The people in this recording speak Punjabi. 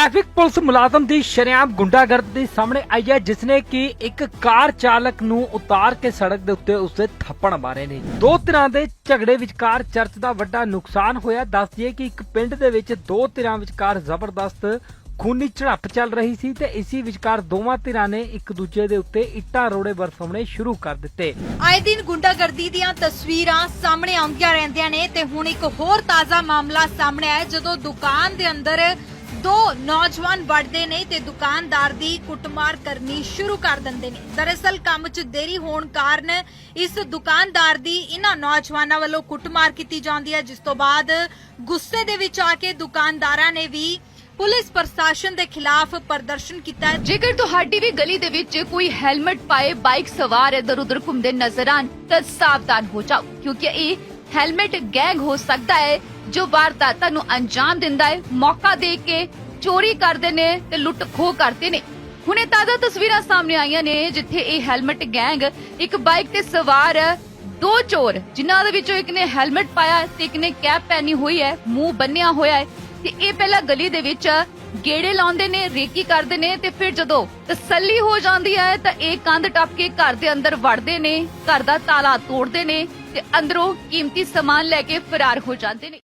ਟ੍ਰੈਫਿਕ ਪੁਲਿਸ ਮੁਲਾਜ਼ਮ ਦੀ ਸ਼ਰੇਆਮ ਗੁੰਡਾਗਰਦੀ ਸਾਹਮਣੇ ਆਈ ਹੈ ਜਿਸ ਨੇ ਕਿ ਇੱਕ ਕਾਰ ਚਾਲਕ ਨੂੰ ਉਤਾਰ ਕੇ ਸੜਕ ਦੇ ਉੱਤੇ ਉਸਦੇ ਥੱਪੜ ਮਾਰੇ ਨੇ। ਦੋ ਧਿਰਾਂ ਦੇ ਝਗੜੇ ਵਿਚਕਾਰ ਚਰਚ ਦਾ ਵੱਡਾ ਨੁਕਸਾਨ ਹੋਇਆ। ਦੱਸ ਦਈਏ ਕਿ ਇੱਕ ਪਿੰਡ ਦੇ ਵਿੱਚ ਦੋ ਧਿਰਾਂ ਵਿਚਕਾਰ ਜ਼ਬਰਦਸਤ ਖੂਨੀ ਝੜਪ ਚੱਲ ਰਹੀ ਸੀ ਤੇ ਇਸੀ ਵਿਚਕਾਰ ਦੋਵਾਂ ਧਿਰਾਂ ਨੇ ਇੱਕ ਦੂਜੇ ਦੇ ਉੱਤੇ ਇੱਟਾਂ ਰੋੜੇ ਬਰਸਾਉਣੇ ਸ਼ੁਰੂ ਕਰ ਦਿੱਤੇ। ਆਏ ਦਿਨ ਗੁੰਡਾਗਰਦੀ ਦੀਆਂ ਤਸਵੀਰਾਂ ਸਾਹਮਣੇ ਆਉਂਦੀਆਂ ਰਹਿੰਦੀਆਂ ਨੇ ਤੇ ਹੁਣ ਇੱਕ ਹੋਰ ਤਾਜ਼ਾ ਮਾਮਲਾ ਸਾਹਮਣੇ ਆਇਆ, ਜਦੋਂ ਦੁਕਾਨ ਦੇ ਅੰਦਰ ਦੋ ਨੌਜਵਾਨ ਵੜਦੇ ਨੇ ਤੇ ਦੁਕਾਨਦਾਰ ਦੀ ਕੁੱਟਮਾਰ ਕਰਨੀ ਸ਼ੁਰੂ ਕਰ ਦਿੰਦੇ ਨੇ। ਦਰਅਸਲ ਕੰਮ 'ਚ ਦੇਰੀ ਹੋਣ ਕਾਰਨ ਇਸ ਦੁਕਾਨਦਾਰ ਦੀ ਇਹਨਾਂ ਨੌਜਵਾਨਾਂ ਵੱਲੋਂ ਕੁੱਟਮਾਰ ਕੀਤੀ ਜਾਂਦੀ ਹੈ, ਜਿਸ ਤੋਂ ਬਾਅਦ ਗੁੱਸੇ ਦੇ ਵਿੱਚ ਆ ਕੇ ਦੁਕਾਨਦਾਰਾਂ ਨੇ ਵੀ ਪੁਲਿਸ ਪ੍ਰਸ਼ਾਸਨ ਦੇ ਖਿਲਾਫ ਪ੍ਰਦਰਸ਼ਨ ਕੀਤਾ ਜੇਕਰ ਤੁਹਾਡੀ ਵੀ ਗਲੀ ਦੇ ਵਿੱਚ ਕੋਈ ਹੈਲਮਟ ਪਾਏ, ਬਾਈਕ ਸਵਾਰ ਇਧਰ ਉਧਰ ਘੁੰਮਦੇ ਨਜ਼ਰ ਆਣ ਤਾਂ ਸਾਵਧਾਨ ਹੋ ਜਾਓ, ਕਿਉਂਕਿ ਇਹ ਹੈਲਮਟ ਗੈਂਗ ਹੋ ਸਕਦਾ ਹੈ। ਜੋ ਵਾਰਦਾਤਾਂ ਨੂੰ ਅੰਜਾਮ ਦਿੰਦਾ ਹੈ, ਮੌਕਾ ਦੇ ਕੇ ਚੋਰੀ ਕਰਦੇ ਨੇ ਤੇ ਲੁੱਟ ਖੋਹ ਕਰਦੇ ਨੇ। ਹੁਣੇ ਤਾਜ਼ਾ ਤਸਵੀਰਾਂ ਸਾਹਮਣੇ ਆਈਆਂ ਨੇ, ਜਿੱਥੇ ਇਹ ਹੈਲਮਟ ਗੈਂਗ ਇੱਕ ਬਾਈਕ ਤੇ ਸਵਾਰ ਦੋ ਚੋਰ, ਜਿਨ੍ਹਾਂ ਦੇ ਵਿੱਚੋਂ ਇੱਕ ਨੇ ਹੈਲਮਟ ਪਾਇਆ ਤੇ ਇੱਕ ਨੇ ਕੈਪ ਪਹਿਨੀ ਹੋਈ ਹੈ, ਮੂੰਹ ਬੰਨਿਆ ਹੋਇਆ ਹੈ। ਤੇ ਇਹ ਪਹਿਲਾਂ ਗਲੀ ਦੇ ਵਿੱਚ ਗੇੜੇ ਲਾਉਂਦੇ ਨੇ, ਰੇਕੀ ਕਰਦੇ ਨੇ ਤੇ ਫਿਰ ਜਦੋਂ ਤਸੱਲੀ ਹੋ ਜਾਂਦੀ ਹੈ, ਤਾਂ ਇਹ ਕੰਧ ਟੱਪ ਕੇ ਘਰ ਦੇ ਅੰਦਰ ਵੜਦੇ ਨੇ, ਘਰ ਦਾ ਤਾਲਾ ਤੋੜਦੇ ਨੇ ਤੇ ਅੰਦਰੋਂ ਕੀਮਤੀ ਸਮਾਨ ਲੈ ਕੇ ਫਰਾਰ ਹੋ ਜਾਂਦੇ ਨੇ।